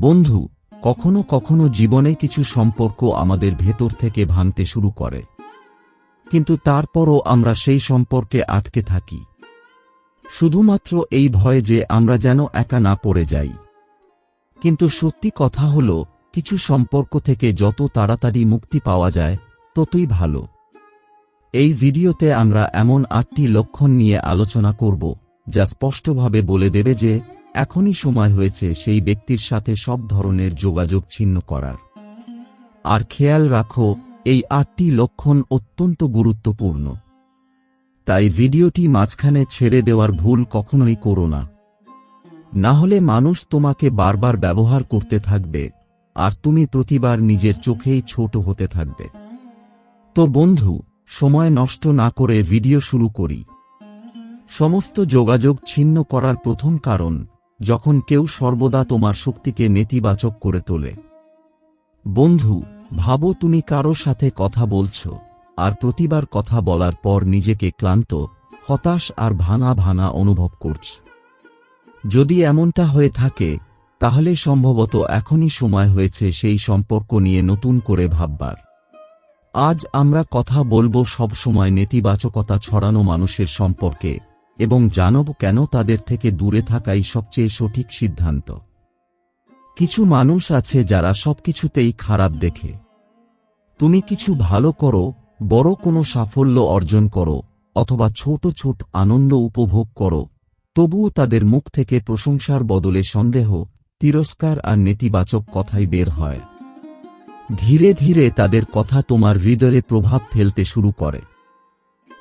বন্ধু, কখনো কখনো জীবনে কিছু সম্পর্ক আমাদের ভেতর থেকে ভাঙতে শুরু করে। কিন্তু তারপরও আমরা সেই সম্পর্কে আটকে থাকি। শুধুমাত্র এই ভয়ে যে আমরা যেন একা না পড়ে যাই। কিন্তু সত্যি কথা হল, কিছু সম্পর্ক থেকে যত তাড়াতাড়ি মুক্তি পাওয়া যায়, ততই ভালো। এই ভিডিওতে আমরা এমন আটটি লক্ষণ নিয়ে আলোচনা করব, যা স্পষ্টভাবে বলে দেবে যে এখনই সময় হয়েছে সেই ব্যক্তির সাথে সব ধরনের যোগাযোগ ছিন্ন করার। আর খেয়াল রাখো, এই আটটি লক্ষণ অত্যন্ত গুরুত্বপূর্ণ। তাই ভিডিওটি মাঝখানে ছেড়ে দেওয়ার ভুল কখনোই করো না। না হলে মানুষ তোমাকে বারবার ব্যবহার করতে থাকবে, আর তুমি প্রতিবার নিজের চোখেই ছোট হতে থাকবে। তো বন্ধু, সময় নষ্ট না করে ভিডিও শুরু করি। সমস্ত যোগাযোগ ছিন্ন করার প্রথম কারণ যখন কেউ সর্বদা তোমার শক্তিকে নেতিবাচক করে তোলে। বন্ধু, ভাবো তুমি কারও সাথে কথা বলছো, আর প্রতিবার কথা বলার পর নিজেকে ক্লান্ত, হতাশ আর ভানা ভানা অনুভব করছ। যদি এমনটা হয়ে থাকে, তাহলে সম্ভবত এখনই সময় হয়েছে সেই সম্পর্ক নিয়ে নতুন করে ভাববার। আজ আমরা কথা বলব সবসময় নেতিবাচকতা ছড়ানো মানুষের সম্পর্কে। এবং জানব কেন তাদের থেকে দূরে থাকাই সবচেয়ে সঠিক সিদ্ধান্ত। কিছু মানুষ আছে যারা সবকিছুতেই খারাপ দেখে। তুমি কিছু ভালো করো, বড় কোনো সাফল্য অর্জন করো, অথবা ছোট ছোট আনন্দ উপভোগ করো, তবুও তাদের মুখ থেকে প্রশংসার বদলে সন্দেহ, তিরস্কার আর নেতিবাচক কথাই বের হয়। ধীরে ধীরে তাদের কথা তোমার হৃদয়ে প্রভাব ফেলতে শুরু করে।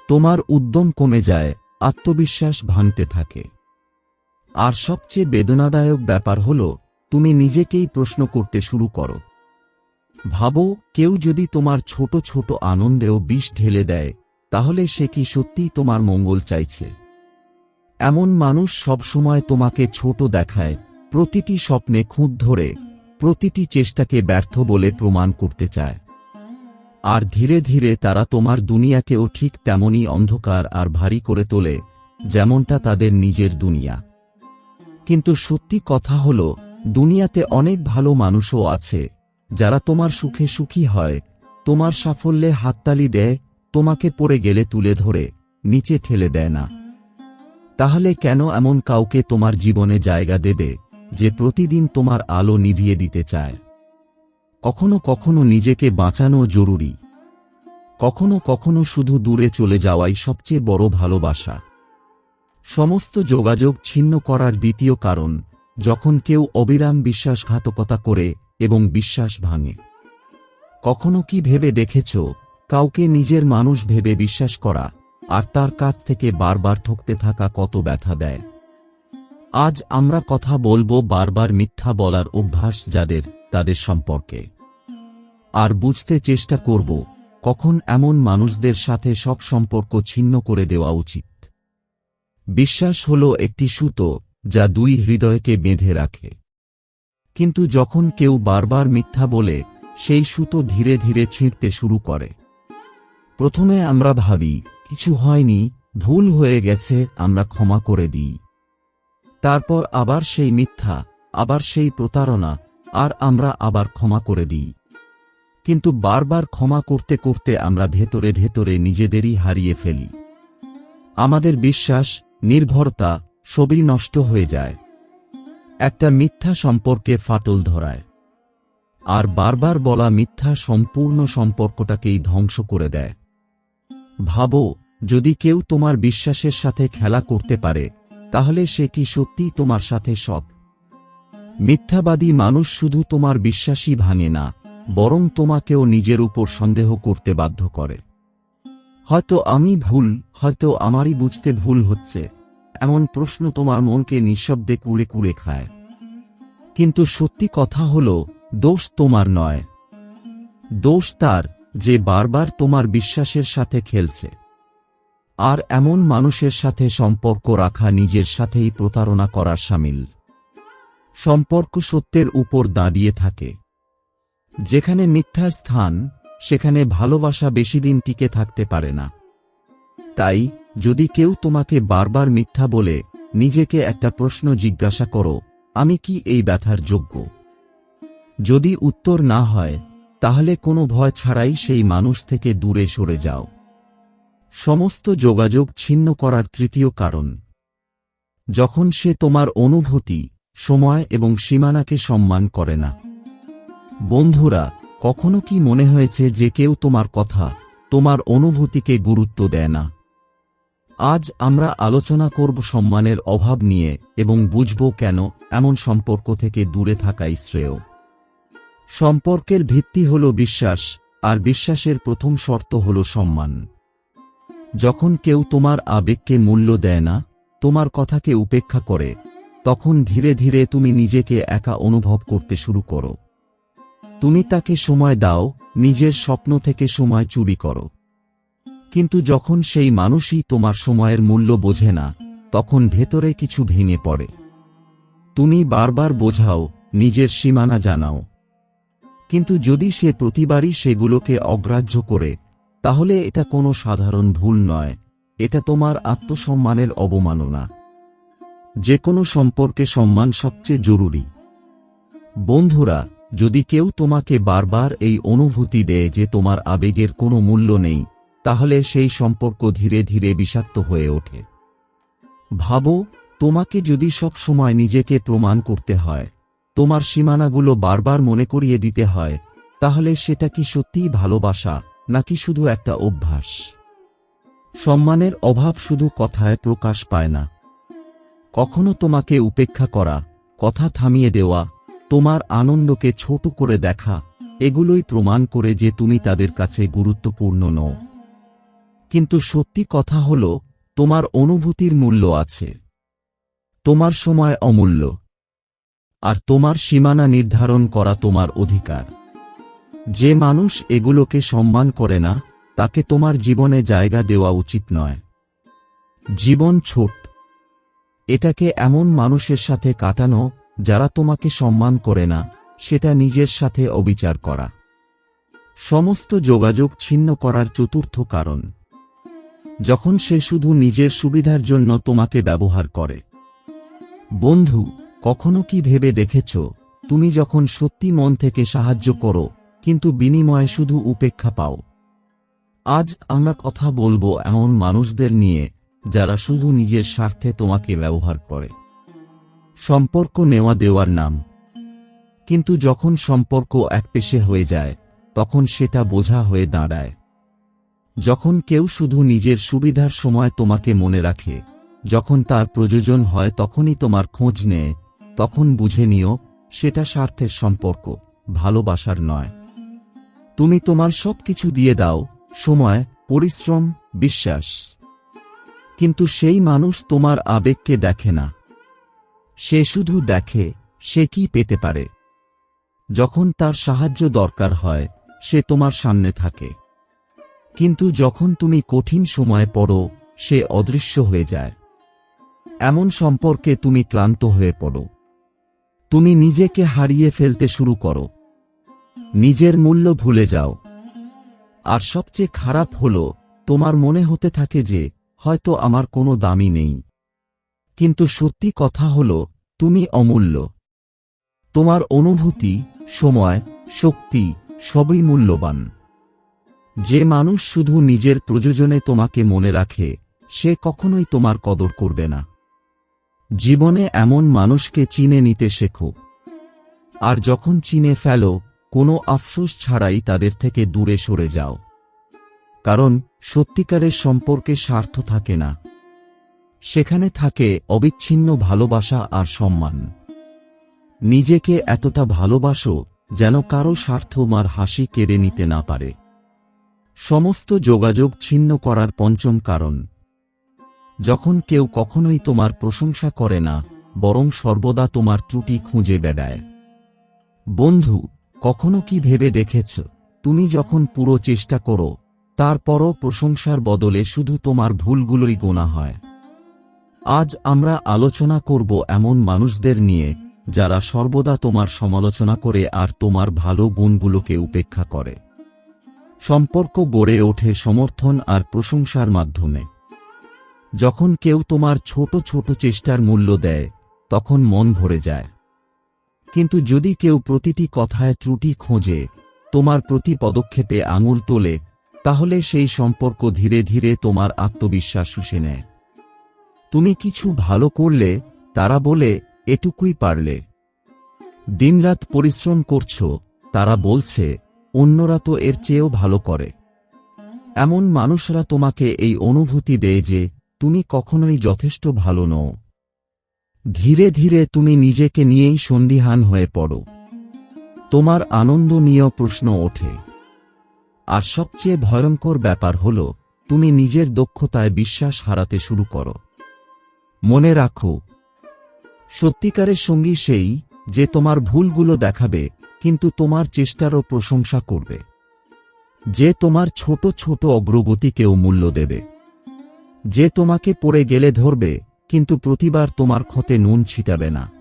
তোমার উদ্যম কমে যায় আত্মবিশ্বাস ভাঙতে থাকে। আর সবচেয়ে বেদনাদায়ক ব্যাপার হল, তুমি নিজেকেই প্রশ্ন করতে শুরু করো। ভাবো, কেউ যদি তোমার ছোট ছোট আনন্দেও বিষ ঢেলে দেয়, তাহলে সে কি সত্যিই তোমার মঙ্গল চাইছে? এমন মানুষ সবসময় তোমাকে ছোট দেখায়, প্রতিটি স্বপ্নে খুঁত ধরে, প্রতিটি চেষ্টাকে ব্যর্থ বলে প্রমাণ করতে চায়। আর ধীরে ধীরে তারা তোমার দুনিয়াকেও ঠিক তেমনই অন্ধকার আর ভারী করে তোলে, যেমনটা তাদের নিজের দুনিয়া। কিন্তু সত্যি কথা হল, দুনিয়াতে অনেক ভালো মানুষও আছে, যারা তোমার সুখে সুখী হয়, তোমার সাফল্যে হাততালি দেয়, তোমাকে পড়ে গেলে তুলে ধরে, নিচে ঠেলে দেয় না। তাহলে কেন এমন কাউকে তোমার জীবনে জায়গা দেবে, যে প্রতিদিন তোমার আলো নিভিয়ে দিতে চায়? কখনো কখনো নিজেকে বাঁচানো জরুরি। কখনো কখনো শুধু দূরে চলে যাওয়াই সবচেয়ে বড় ভালোবাসা। সমস্ত যোগাযোগ ছিন্ন করার দ্বিতীয় কারণ, যখন কেউ অবিরাম বিশ্বাসঘাতকতা করে এবং বিশ্বাস ভাঙে। কখনো কি ভেবে দেখেছ, কাউকে নিজের মানুষ ভেবে বিশ্বাস করা আর তার কাছ থেকে বারবার ঠকতে থাকা কত ব্যথা দেয়। আজ আমরা কথা বলব বারবার মিথ্যা বলার অভ্যাস যাদের, তাদের সম্পর্কে। আর বুঝতে চেষ্টা করব, কখন এমন মানুষদের সাথে সব সম্পর্ক ছিন্ন করে দেওয়া উচিত। বিশ্বাস হল একটি সুতো, যা দুই হৃদয়কে বেঁধে রাখে। কিন্তু যখন কেউ বারবার মিথ্যা বলে, সেই সুতো ধীরে ধীরে ছিঁড়তে শুরু করে। প্রথমে আমরা ভাবি, কিছু হয়নি, ভুল হয়ে গেছে, আমরা ক্ষমা করে দিই। তারপর আবার সেই মিথ্যা, আবার সেই প্রতারণা, আর আমরা আবার ক্ষমা করে দিই। কিন্তু বারবার ক্ষমা করতে করতে আমরা ভেতরে ভেতরে নিজেদেরই হারিয়ে ফেলি। আমাদের বিশ্বাস, নির্ভরতা সবই নষ্ট হয়ে যায়। একটা মিথ্যা সম্পর্কে ফাটল ধরায়। আর বারবার বলা মিথ্যা সম্পূর্ণ সম্পর্কটাকেই ধ্বংস করে দেয়। ভাবো, যদি কেউ তোমার বিশ্বাসের সাথে খেলা করতে পারে, তাহলে সে কি সত্যিই তোমার সাথে সৎ? মিথ্যাবাদী মানুষ শুধু তোমার বিশ্বাসই ভাঙে না বরং তোমাকেও নিজের উপর সন্দেহ করতে বাধ্য করে। হয়তো আমি ভুল, হয়তো আমারই বুঝতে ভুল হচ্ছে, এমন প্রশ্ন তোমার মনকে নিঃশব্দে কুড়ে কুড়ে খায়। কিন্তু সত্যি কথা হল, দোষ তোমার নয়। দোষ তার, যে বারবার তোমার বিশ্বাসের সাথে খেলছে। আর এমন মানুষের সাথে সম্পর্ক রাখা নিজের সাথেই প্রতারণা করার সামিল। সম্পর্ক সত্যের উপর দাঁড়িয়ে থাকে। যেখানে মিথ্যার স্থান, সেখানে ভালোবাসা বেশিদিন টিকে থাকতে পারে না। তাই, যদি কেউ তোমাকে বারবার মিথ্যা বলে, নিজেকে একটা প্রশ্ন জিজ্ঞাসা করো, আমি কি এই ব্যথার যোগ্য? যদি উত্তর না হয়, তাহলে কোনো ভয় ছাড়াই সেই মানুষ থেকে দূরে সরে যাও। সমস্ত যোগাযোগ ছিন্ন করার তৃতীয় কারণ। যখন সে তোমার অনুভূতি, সময় এবং সীমানাকে সম্মান করে না। বন্ধুরা, কখনো কি মনে হয়েছে যে কেউ তোমার কথা, তোমার অনুভূতিকে গুরুত্ব দেয় না? আজ আমরা আলোচনা করব সম্মানের অভাব নিয়ে এবং বুঝব কেন এমন সম্পর্ক থেকে দূরে থাকাই শ্রেয়। সম্পর্কের ভিত্তি হল বিশ্বাস, আর বিশ্বাসের প্রথম শর্ত হল সম্মান। যখন কেউ তোমার আবেগকে মূল্য দেয় না, তোমার কথাকে উপেক্ষা করে, তখন ধীরে ধীরে তুমি নিজেকে একা অনুভব করতে শুরু করো। তুমি তাকে সময় দাও, নিজের স্বপ্ন থেকে সময় চুরি করো। কিন্তু যখন সেই মানুষই তোমার সময়ের মূল্য বোঝে না, তখন ভেতরে কিছু ভেঙে পড়ে। তুমি বারবার বোঝাও, নিজের সীমানা জানাও। কিন্তু যদি সে প্রতিবারই সেগুলোকে অগ্রাহ্য করে, তাহলে এটা কোনো সাধারণ ভুল নয়, এটা তোমার আত্মসম্মানের অবমাননা। যে কোনো সম্পর্কে সম্মান সবচেয়ে জরুরি। বন্ধুরা যদি কেউ তোমাকে বারবার এই অনুভূতি দেয় যে তোমার আবেগের কোনো মূল্য নেই, তাহলে সেই সম্পর্ক ধীরে ধীরে বিষাক্ত হয়ে ওঠে। ভাবো, তোমাকে যদি সব সময় নিজেকে প্রমাণ করতে হয়, তোমার সীমানাগুলো বারবার মনে করিয়ে দিতে হয়, তাহলে সেটা কি সত্যিই ভালোবাসা, নাকি শুধু একটা অভ্যাস? সম্মানের অভাব শুধু কথায় প্রকাশ পায় না। কখনো তোমাকে উপেক্ষা করা, কথা থামিয়ে দেওয়া তোমার আনন্দকে ছোট করে দেখা, এগুলোই প্রমাণ করে যে তুমি তাদের কাছে গুরুত্বপূর্ণ নও। কিন্তু সত্যি কথা হল, তোমার অনুভূতির মূল্য আছে। তোমার সময় অমূল্য। আর তোমার সীমানা নির্ধারণ করা তোমার অধিকার। যে মানুষ এগুলোকে সম্মান করে না, তাকে তোমার জীবনে জায়গা দেওয়া উচিত নয়। জীবন ছোট। এটাকে এমন মানুষের সাথে কাটানো যারা তোমাকে সম্মান করে না, সেটা নিজের সাথে অবিচার করা। সমস্ত যোগাযোগ ছিন্ন করার চতুর্থ কারণ। যখন সে শুধু নিজের সুবিধার জন্য তোমাকে ব্যবহার করে। বন্ধু, কখনো কি ভেবে দেখেছ, তুমি যখন সত্যি মন থেকে সাহায্য করো, কিন্তু বিনিময়ে শুধু উপেক্ষা পাও? আজ আমরা কথা বলব এমন মানুষদের নিয়ে, যারা শুধু নিজের স্বার্থে তোমাকে ব্যবহার করে। সম্পর্ক নেওয়া দেওয়ার নাম। কিন্তু যখন সম্পর্ক এক পেশে হয়ে যায়, তখন সেটা বোঝা হয়ে দাঁড়ায়। যখন কেউ শুধু নিজের সুবিধার সময় তোমাকে মনে রাখে, যখন তার প্রয়োজন হয় তখনই তোমার খোঁজ নেয়, তখন বুঝে নিও, সেটা স্বার্থের সম্পর্ক, ভালোবাসার নয়। তুমি তোমার সব কিছু দিয়ে দাও, সময়, পরিশ্রম, বিশ্বাস। কিন্তু সেই মানুষ তোমার আবেগকে দেখে না। সে শুধু দেখে, সে কি পেতে পারে? যখন তার সাহায্য দরকার হয়, সে তোমার সামনে থাকে। কিন্তু যখন তুমি কঠিন সময় পড়ো, সে অদৃশ্য হয়ে যায়। এমন সম্পর্কে তুমি ক্লান্ত হয়ে পড়ো। তুমি নিজেকে হারিয়ে ফেলতে শুরু করো। নিজের মূল্য ভুলে যাও। আর সবচেয়ে খারাপ হল, তোমার মনে হতে থাকে যে, হয়তো আমার কোনো দামি নেই। কিন্তু সত্যি কথা হল, তুমি অমূল্য। তোমার অনুভূতি, সময়, শক্তি, সবই মূল্যবান। যে মানুষ শুধু নিজের প্রয়োজনে তোমাকে মনে রাখে, সে কখনোই তোমার কদর করবে না। জীবনে এমন মানুষকে চিনে নিতে শেখো। আর যখন চিনে ফেলো, কোনো আফসোস ছাড়াই তাদের থেকে দূরে সরে যাও। কারণ, সত্যিকারের সম্পর্কে স্বার্থ থাকে না। সেখানে থাকে অবিচ্ছিন্ন ভালোবাসা আর সম্মান। নিজেকে এতটা ভালোবাসো যেন কারও স্বার্থ মার হাসি কেড়ে নিতে না পারে। সমস্ত যোগাযোগ ছিন্ন করার পঞ্চম কারণ। যখন কেউ কখনোই তোমার প্রশংসা করে না, বরং সর্বদা তোমার ত্রুটি খুঁজে বেড়ায়। বন্ধু, কখনো কি ভেবে দেখেছ, তুমি যখন পুরো চেষ্টা করো, তারপরও প্রশংসার বদলে শুধু তোমার ভুলগুলোই গোনা হয়। আজ আমরা আলোচনা করব এমন মানুষদের নিয়ে, যারা সর্বদা তোমার সমালোচনা করে আর তোমার ভালো গুণগুলোকে উপেক্ষা করে। সম্পর্ক গড়ে ওঠে সমর্থন আর প্রশংসার মাধ্যমে। যখন কেউ তোমার ছোট ছোট চেষ্টার মূল্য দেয়, তখন মন ভরে যায়। কিন্তু যদি কেউ প্রতিটি কথায় ত্রুটি খোঁজে, তোমার প্রতি পদক্ষেপে আঙুল তোলে, তাহলে সেই সম্পর্ক ধীরে ধীরে তোমার আত্মবিশ্বাস শুষে নেয়। তুমি কিছু ভালো করলে, তারা বলে, এটুকুই পারলে। দিনরাত পরিশ্রম করছ, তারা বলছে, অন্যরা তো এর চেয়েও ভালো করে। এমন মানুষরা তোমাকে এই অনুভূতি দেয় যে, তুমি কখনোই যথেষ্ট ভালো নও। ধীরে ধীরে তুমি নিজেকে নিয়েই সন্দিহান হয়ে পড়ো। তোমার আনন্দ নিয়েও প্রশ্ন ওঠে। আর সবচেয়ে ভয়ঙ্কর ব্যাপার হল, তুমি নিজের দক্ষতায় বিশ্বাস হারাতে শুরু করো। মনে রাখো, সত্যিকারের সঙ্গী সেই যে তোমার ভুলগুলো দেখাবে, কিন্তু তোমার চেষ্টারও প্রশংসা করবে। যে তোমার ছোট ছোট অগ্রগতিকেও মূল্য দেবে। যে তোমাকে পড়ে গেলে ধরবে, কিন্তু প্রতিবার তোমার ক্ষতে নুন ছিটাবে না।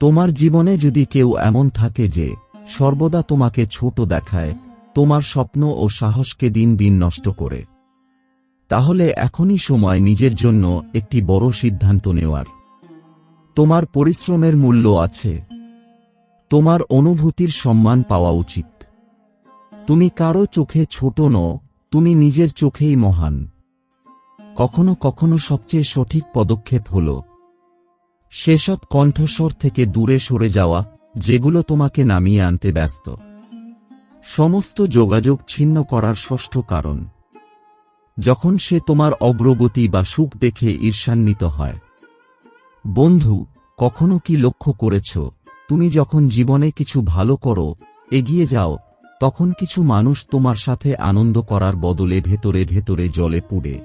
তোমার জীবনে যদি কেউ এমন থাকে যে, সর্বদা তোমাকে ছোট দেখায়, তোমার স্বপ্ন ও সাহসকে দিন দিন নষ্ট করে। তাহলে এখনই সময় নিজের জন্য একটি বড় সিদ্ধান্ত নেওয়ার। তোমার পরিশ্রমের মূল্য আছে। তোমার অনুভূতির সম্মান পাওয়া উচিত। তুমি কারও চোখে ছোট নও, তুমি নিজের চোখেই মহান। কখনো কখনো সবচেয়ে সঠিক পদক্ষেপ হল, সেসব কণ্ঠস্বর থেকে দূরে সরে যাওয়া, যেগুলো তোমাকে নামিয়ে আনতে ব্যস্ত। সমস্ত যোগাযোগ ছিন্ন করার ষষ্ঠ কারণ। যখন সে তোমার অগ্রগতি বা সুখ দেখে ঈর্ষান্বিত হয়। বন্ধু, কখনো কি লক্ষ্য করেছ, তুমি যখন জীবনে কিছু ভালো করো, এগিয়ে যাও, তখন কিছু মানুষ তোমার সাথে আনন্দ করার বদলে ভেতরে ভেতরে জলে পুড়ে।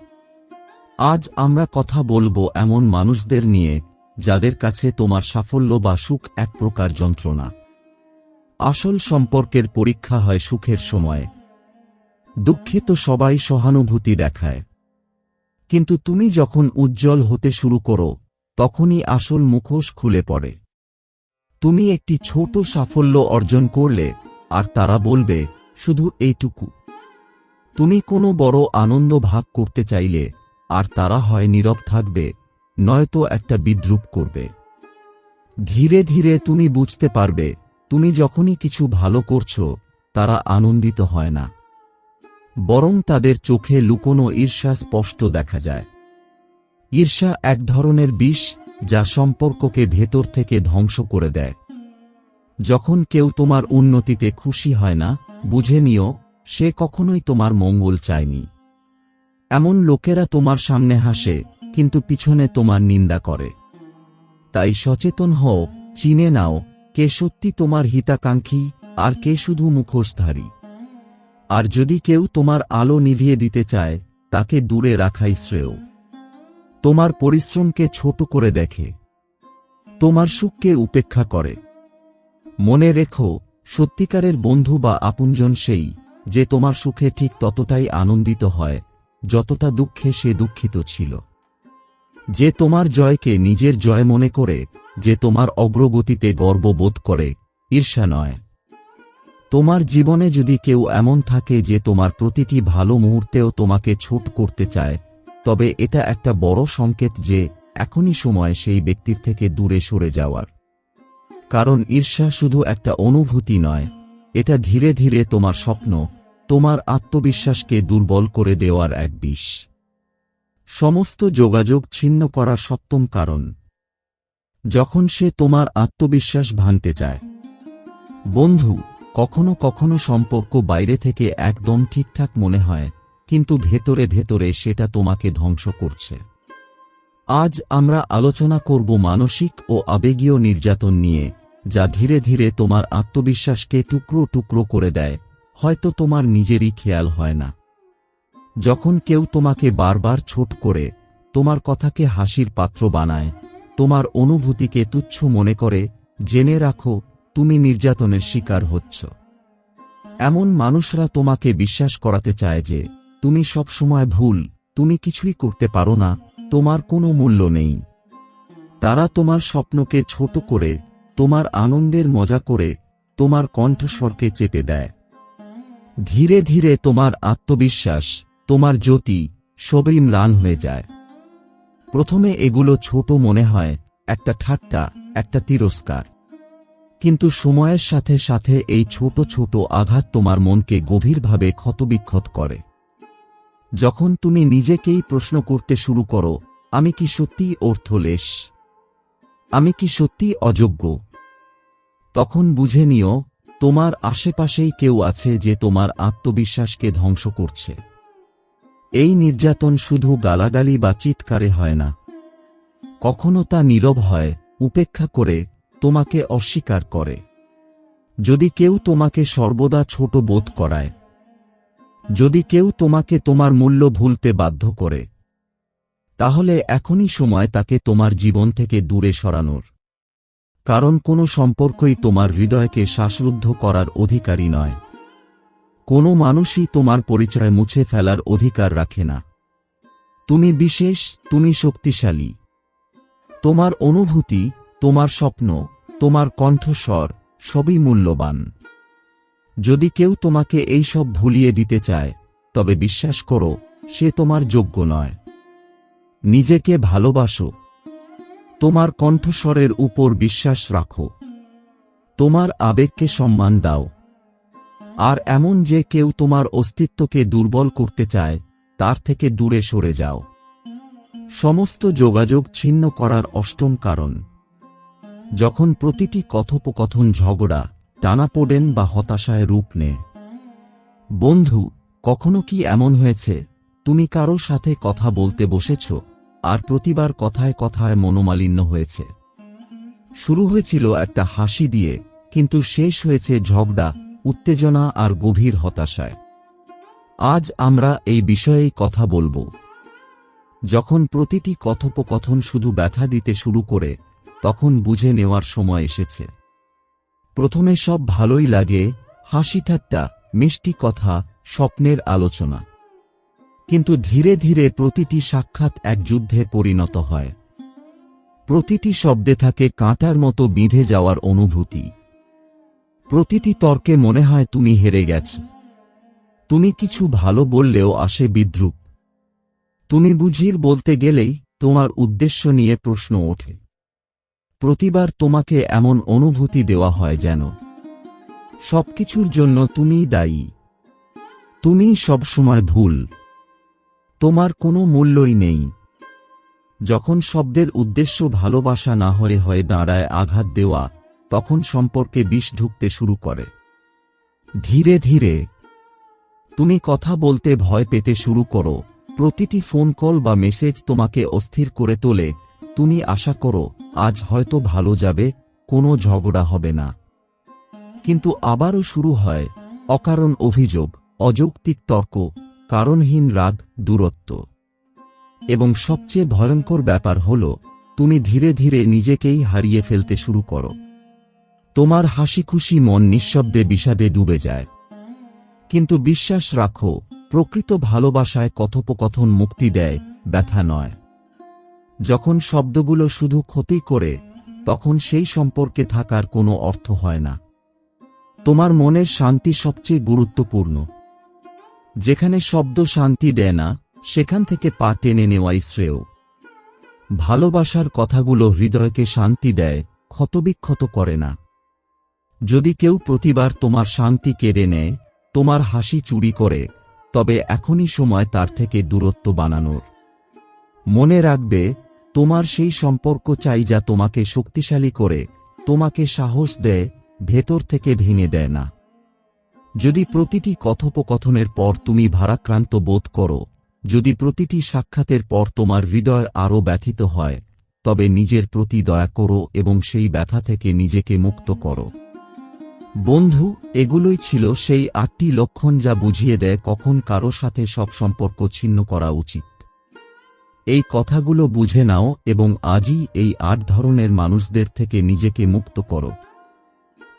আজ আমরা কথা বলব এমন মানুষদের নিয়ে, যাদের কাছে তোমার সাফল্য বা সুখ এক প্রকার যন্ত্রণা। আসল সম্পর্কের পরীক্ষা হয় সুখের সময়। দুঃখে তো সবাই সহানুভূতি দেখায়। কিন্তু তুমি যখন উজ্জ্বল হতে শুরু করো, তখনই আসল মুখোশ খুলে পড়ে। তুমি একটি ছোট সাফল্য অর্জন করলে, আর তারা বলবে, শুধু এইটুকু। তুমি কোনো বড় আনন্দ ভাগ করতে চাইলে, আর তারা হয় নীরব থাকবে, নয়তো একটা বিদ্রুপ করবে। ধীরে ধীরে তুমি বুঝতে পারবে, তুমি যখনই কিছু ভালো করছ, তারা আনন্দিত হয় না। বরং তাদের চোখে লুকোনো ঈর্ষা স্পষ্ট দেখা যায়। ঈর্ষা এক ধরনের বিষ যা সম্পর্ককে ভেতর থেকে ধ্বংস করে দেয়। যখন কেউ তোমার উন্নতিতে খুশি হয় না, বুঝে নিও, সে কখনোই তোমার মঙ্গল চায়নি। এমন লোকেরা তোমার সামনে হাসে, কিন্তু পিছনে তোমার নিন্দা করে। তাই সচেতন হও, চিনে নাও, কে সত্যি তোমার হিতাকাঙ্ক্ষী, আর কে শুধু মুখোশধারী। আর যদি কেউ তোমার আলো নিভিয়ে দিতে চায়, তাকে দূরে রাখাই শ্রেয়। তোমার পরিশ্রমকে ছোট করে দেখে। তোমার সুখকে উপেক্ষা করে। মনে রেখো, সত্যিকারের বন্ধু বা আপনজন সেই, যে তোমার সুখে ঠিক ততটাই আনন্দিত হয়, যতটা দুঃখে সে দুঃখিত ছিল। যে তোমার জয়কে নিজের জয় মনে করে, যে তোমার অগ্রগতিতে গর্ববোধ করে, ঈর্ষা নয়। তোমার জীবনে যদি কেউ এমন থাকে যে তোমার প্রতিটি ভালো মুহূর্তেও তোমাকে ছোট করতে চায়, তবে এটা একটা বড় সংকেত যে এখনই সময় সেই ব্যক্তির থেকে দূরে সরে যাওয়ার। কারণ ঈর্ষা শুধু একটা অনুভূতি নয়, এটা ধীরে ধীরে তোমার স্বপ্ন, তোমার আত্মবিশ্বাসকে দুর্বল করে দেওয়ার এক বিষ। সমস্ত যোগাযোগ ছিন্ন করার সপ্তম কারণ। যখন সে তোমার আত্মবিশ্বাস ভাঙতে চায়। বন্ধু কখনো কখনো সম্পর্ক বাইরে থেকে একদম ঠিকঠাক মনে হয়, কিন্তু ভেতরে ভেতরে সেটা তোমাকে ধ্বংস করছে। আজ আমরা আলোচনা করব মানসিক ও আবেগীয় নির্যাতন নিয়ে, যা ধীরে ধীরে তোমার আত্মবিশ্বাসকে টুকরো টুকরো করে দেয়, হয়তো তোমার নিজেরই খেয়াল হয় না। যখন কেউ তোমাকে বারবার ছোট করে, তোমার কথাকে হাসির পাত্র বানায়, তোমার অনুভূতিকে তুচ্ছ মনে করে, জেনে রাখো তুমি নির্যাতনের শিকার হচ্ছ। এমন মানুষরা তোমাকে বিশ্বাস করাতে চায় যে, তুমি সবসময় ভুল, তুমি কিছুই করতে পারো না, তোমার কোনো মূল্য নেই। তারা তোমার স্বপ্নকে ছোট করে, তোমার আনন্দের মজা করে, তোমার কণ্ঠস্বরকে চেপে দেয়। ধীরে ধীরে তোমার আত্মবিশ্বাস, তোমার জ্যোতি সবই ম্লান হয়ে যায়। প্রথমে এগুলো ছোট মনে হয়, একটা ঠাট্টা, একটা তিরস্কার। কিন্তু সময়ের সাথে সাথে এই ছোট ছোট আঘাত তোমার মনকে গভীরভাবে ক্ষতবিক্ষত করে। যখন তুমি নিজেকেই প্রশ্ন করতে শুরু করো, আমি কি সত্যি অর্থলেশ? আমি কি সত্যি অযোগ্য? তখন বুঝে নিও, তোমার আশেপাশেই কেউ আছে যে তোমার আত্মবিশ্বাসকে ধ্বংস করছে। এই নির্যাতন শুধু গালাগালি বা চিৎকারে হয় না। কখনো তা নীরব হয়, উপেক্ষা করে তোমাকে অস্বীকার করে। যদি কেউ তোমাকে সর্বদা ছোট বোধ করায়, যদি কেউ তোমাকে তোমার মূল্য ভুলতে বাধ্য করে, তাহলে এখনই সময় তাকে তোমার জীবন থেকে দূরে সরানোর। কারণ কোনো সম্পর্কই তোমার হৃদয়কে শ্বাসরুদ্ধ করার অধিকারী নয়। কোনো মানুষই তোমার পরিচয় মুছে ফেলার অধিকার রাখে না। তুমি বিশেষ, তুমি শক্তিশালী। তোমার অনুভূতি তোমার স্বপ্ন, তোমার কণ্ঠস্বর, সবই মূল্যবান। যদি কেউ তোমাকে এই সব ভুলিয়ে দিতে চায়, তবে বিশ্বাস করো, সে তোমার যোগ্য নয়। নিজেকে ভালোবাসো। তোমার কণ্ঠস্বরের উপর বিশ্বাস রাখো। তোমার আবেগকে সম্মান দাও। আর এমন যে কেউ তোমার অস্তিত্বকে দুর্বল করতে চায়, তার থেকে দূরে সরে যাও। সমস্ত যোগাযোগ ছিন্ন করার অষ্টম কারণ। যখন প্রতিটি কথোপকথন ঝগড়া, টানাপোড়েন বা হতাশায় রূপ নেয়। বন্ধু, কখনো কি এমন হয়েছে? তুমি কারও সাথে কথা বলতে বসেছ, আর প্রতিবার কথায় কথায় মনোমালিন্য হয়েছে। শুরু হয়েছিল একটা হাসি দিয়ে, কিন্তু শেষ হয়েছে ঝগড়া, উত্তেজনা আর গভীর হতাশায়। আজ আমরা এই বিষয়েই কথা বলব। যখন প্রতিটি কথোপকথন শুধু ব্যথা দিতে শুরু করে তখন বুঝে নেওয়ার সময় এসেছে। প্রথমে সব ভালোই লাগে, হাসি ঠাট্টা, মিষ্টি কথা, স্বপ্নের আলোচনা। কিন্তু ধীরে ধীরে প্রতিটি সাক্ষাৎ এক যুদ্ধে পরিণত হয়। প্রতিটি শব্দে থাকে কাঁটার মতো বিঁধে যাওয়ার অনুভূতি। প্রতিটি তর্কে মনে হয় তুমি হেরে গেছ। তুমি কিছু ভালো বললেও আসে বিদ্রুপ। তুমি বুঝির বলতে গেলেই তোমার উদ্দেশ্য নিয়ে প্রশ্ন ওঠে। প্রতিবার তোমাকে এমন অনুভূতি দেওয়া হয় যেন সবকিছুর জন্য তুমিই দায়ী। তুমি সবসময় ভুল। তোমার কোনো মূল্যই নেই। যখন শব্দের উদ্দেশ্য ভালোবাসা না হলে হয়ে দাঁড়ায় আঘাত দেওয়া, তখন সম্পর্কে বিষ ঢুকতে শুরু করে। ধীরে ধীরে তুমি কথা বলতে ভয় পেতে শুরু করো। প্রতিটি ফোন কল বা মেসেজ তোমাকে অস্থির করে তোলে। তুমি আশা করো আজ হয়তো ভালো যাবে, কোনো ঝগড়া হবে না। কিন্তু আবারও শুরু হয় অকারণ অভিযোগ, অযৌক্তিক তর্ক, কারণহীন রাগ, দূরত্ব। এবং সবচেয়ে ভয়ঙ্কর ব্যাপার হল, তুমি ধীরে ধীরে নিজেকেই হারিয়ে ফেলতে শুরু করো। তোমার হাসি খুশি মন নিঃশব্দে বিষাদে ডুবে যায়। কিন্তু বিশ্বাস রাখো, প্রকৃত ভালোবাসায় কথোপকথন মুক্তি দেয়, ব্যথা নয়। যখন শব্দগুলো শুধু ক্ষতি করে, তখন সেই সম্পর্কে থাকার কোনো অর্থ হয় না। তোমার মনের শান্তি সবচেয়ে গুরুত্বপূর্ণ। যেখানে শব্দ শান্তি দেয় না, সেখান থেকে পা টেনে নেওয়াই শ্রেয়। ভালোবাসার কথাগুলো হৃদয়কে শান্তি দেয়, ক্ষতবিক্ষত করে না। যদি কেউ প্রতিবার তোমার শান্তি কেড়ে নেয়, তোমার হাসি চুরি করে, তবে এখনই সময় তার থেকে দূরত্ব বানানোর। মনে রাখবে, তোমার সেই সম্পর্ক চাই যা তোমাকে শক্তিশালী করে, তোমাকে সাহস দেয়, ভেতর থেকে ভেঙে দেয় না। যদি প্রতিটি কথোপকথনের পর তুমি ভারাক্রান্ত বোধ করো, যদি প্রতিটি সাক্ষাতের পর তোমার হৃদয় আরও ব্যথিত হয়, তবে নিজের প্রতি দয়া করো এবং সেই ব্যথা থেকে নিজেকে মুক্ত করো। বন্ধু, এগুলোই ছিল সেই আটটি লক্ষণ যা বুঝিয়ে দেয় কখন কারও সাথে সব সম্পর্ক ছিন্ন করা উচিত। এই কথাগুলো বুঝে নাও এবং আজই এই আট ধরনের মানুষদের থেকে নিজেকে মুক্ত করো।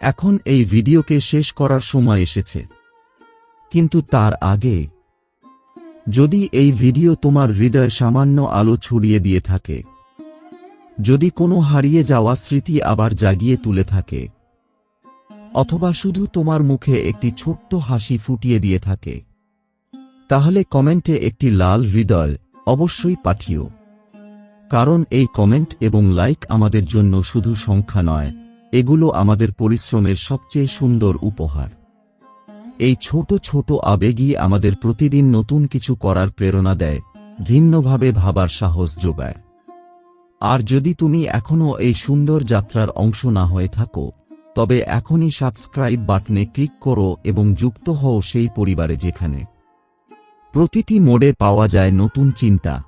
এখন এই ভিডিওকে শেষ করার সময় এসেছে। কিন্তু তার আগে, যদি এই ভিডিও তোমার হৃদয় সামান্য আলো ছড়িয়ে দিয়ে থাকে, যদি কোনো হারিয়ে যাওয়া স্মৃতি আবার জাগিয়ে তুলে থাকে, অথবা শুধু তোমার মুখে একটি ছোট্ট হাসি ফুটিয়ে দিয়ে থাকে, তাহলে কমেন্টে একটি লাল হৃদয় অবশ্যই পাঠিও। কারণ এই কমেন্ট এবং লাইক আমাদের জন্য শুধু সংখ্যা নয়, এগুলো আমাদের পরিশ্রমের সবচেয়ে সুন্দর উপহার। এই ছোট ছোট আবেগই আমাদের প্রতিদিন নতুন কিছু করার প্রেরণা দেয়, ভিন্নভাবে ভাবার সাহস যোগায়। আর যদি তুমি এখনও এই সুন্দর যাত্রার অংশ না হয়ে থাকো, তবে এখনই সাবস্ক্রাইব বাটনে ক্লিক করো এবং যুক্ত হও সেই পরিবারে যেখানে। প্রতিটি মোড়ে পাওয়া যায় নতুন চিন্তা।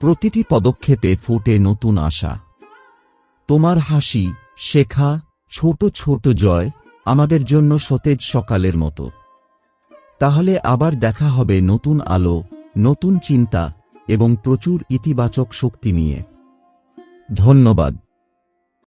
প্রতিটি পদক্ষেপে ফোটে নতুন আশা। তোমার হাসি, শেখা, ছোট ছোট জয় আমাদের জন্য সতেজ সকালের মতো। তাহলে আবার দেখা হবে নতুন আলো, নতুন চিন্তা এবং প্রচুর ইতিবাচক শক্তি নিয়ে। ধন্যবাদ।